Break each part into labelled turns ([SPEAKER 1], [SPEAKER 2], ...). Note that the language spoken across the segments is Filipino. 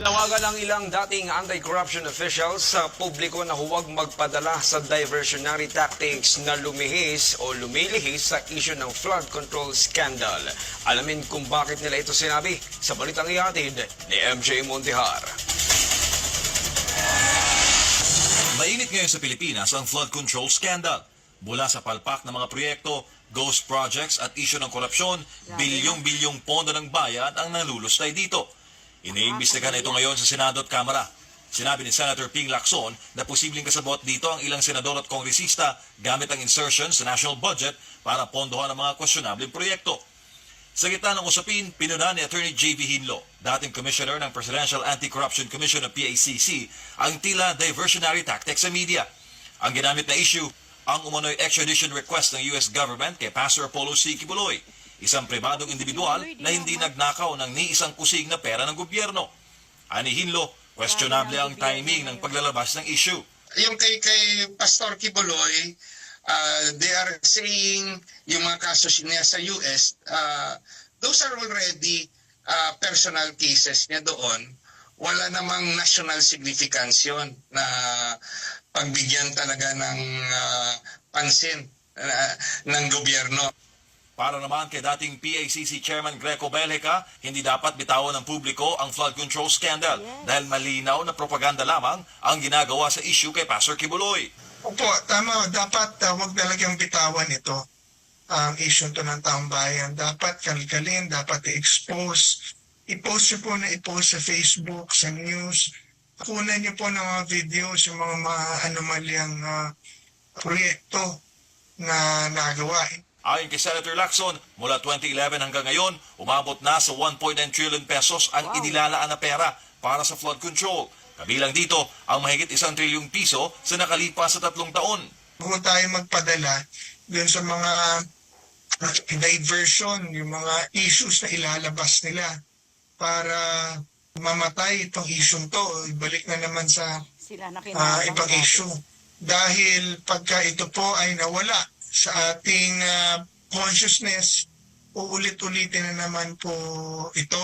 [SPEAKER 1] Nawagan ang ilang dating anti-corruption officials sa publiko na huwag magpadala sa diversionary tactics na lumihis o lumilihis sa issue ng flood control scandal. Alamin kung bakit nila ito sinabi sa balitang ihatid ni MJ Montihar.
[SPEAKER 2] Mainit ngayon sa Pilipinas ang flood control scandal. Mula sa palpak ng mga proyekto, ghost projects at isyo ng korupsyon, bilyong-bilyong pondo ng bayan ang nalulustay dito. Iniimbestigahan ito ngayon sa Senado at Kamara. Sinabi ni Senator Ping Lacson na posibleng kasabot dito ang ilang senador at kongresista gamit ang insertion sa national budget para pondohan ang mga kwestiyonableng proyekto. Sa gitna ng usapin, pinuna ni Attorney J.B. Hinlo, dating Commissioner ng Presidential Anti-Corruption Commission ng PACC, ang tila diversionary tactics sa media. Ang ginamit na issue, ang umano'y extradition request ng US government kay Pastor Apollo C. Kibuloy, isang pribadong individual na hindi nagnakaw ng ni isang kusig na pera ng gobyerno. Ani Hinlo, questionable ang timing ng paglalabas ng issue.
[SPEAKER 3] yung kay kay Pastor Kibuloy, uh, they are saying yung mga kaso niya sa US, uh, those are already uh, personal cases niya doon. Wala namang national significance yun na pagbigyan talaga ng uh, pansin uh, ng gobyerno.
[SPEAKER 2] Para naman kay dating PACC Chairman Greco Bellica, hindi dapat bitawan ng publiko ang flood control scandal dahil malinaw na propaganda lamang ang ginagawa sa issue kay Pastor Kibuloy.
[SPEAKER 4] Opo, tama. Dapat uh, wag talagang bitawan ito ang issue to ng taong bayan. Dapat kalkalin, dapat i-expose. I-post niyo po na i-post sa Facebook, sa news. Kunan niyo po ng mga videos, yung mga, mga anomalyang uh, proyekto na nagawa.
[SPEAKER 2] Ayon kay Senator Lacson, mula 2011 hanggang ngayon, umabot na sa 1.9 trillion pesos ang inilalaan na pera para sa flood control. Kabilang dito ang mahigit isang trilyong piso sa nakalipas sa tatlong taon.
[SPEAKER 4] Huwag tayo magpadala dun sa mga uh, diversion, yung mga issues na ilalabas nila para mamatay itong issue to. Ibalik na naman sa
[SPEAKER 5] sila na kinabang
[SPEAKER 4] ibang issue. Dahil pagka ito po ay nawala sa ating ah, consciousness, uulit-ulitin na naman po ito.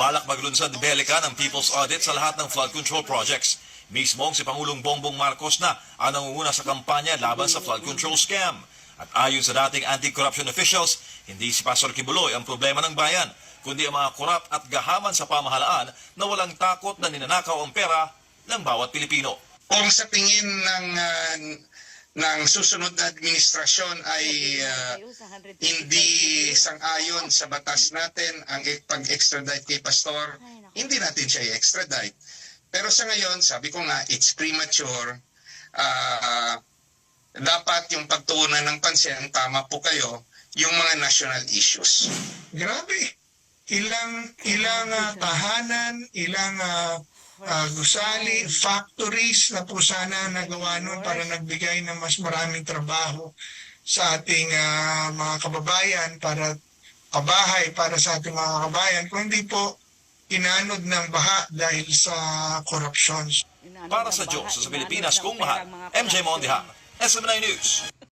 [SPEAKER 2] Balak maglunsad ni Bellica ng People's Audit sa lahat ng flood control projects. Mismong si Pangulong Bongbong Marcos na ang nangunguna sa kampanya laban sa flood control scam. At ayon sa dating anti-corruption officials, hindi si Pastor Kibuloy ang problema ng bayan, kundi ang mga korap at gahaman sa pamahalaan na walang takot na ninanakaw ang pera ng bawat Pilipino.
[SPEAKER 3] Kung sa tingin ng ah, ng susunod na administrasyon ay ah, hindi sang-ayon sa batas natin ang e- pag-extradite kay Pastor, hindi natin siya i-extradite. Pero sa ngayon, sabi ko nga, it's premature. Ah, dapat yung pagtuunan ng pansin, tama po kayo, yung mga national issues.
[SPEAKER 4] Grabe. Ilang ilang ah, tahanan, ilang ah, ah, gusali, factories na po sana nagawa nun para nagbigay ng mas maraming trabaho sa ating ah, mga kababayan para kabahay para sa ating mga kababayan kung hindi po inanod ng baha dahil sa corruption.
[SPEAKER 2] Para sa Diyos sa Pilipinas kung mahal, MJ Mondiha, SM9 News.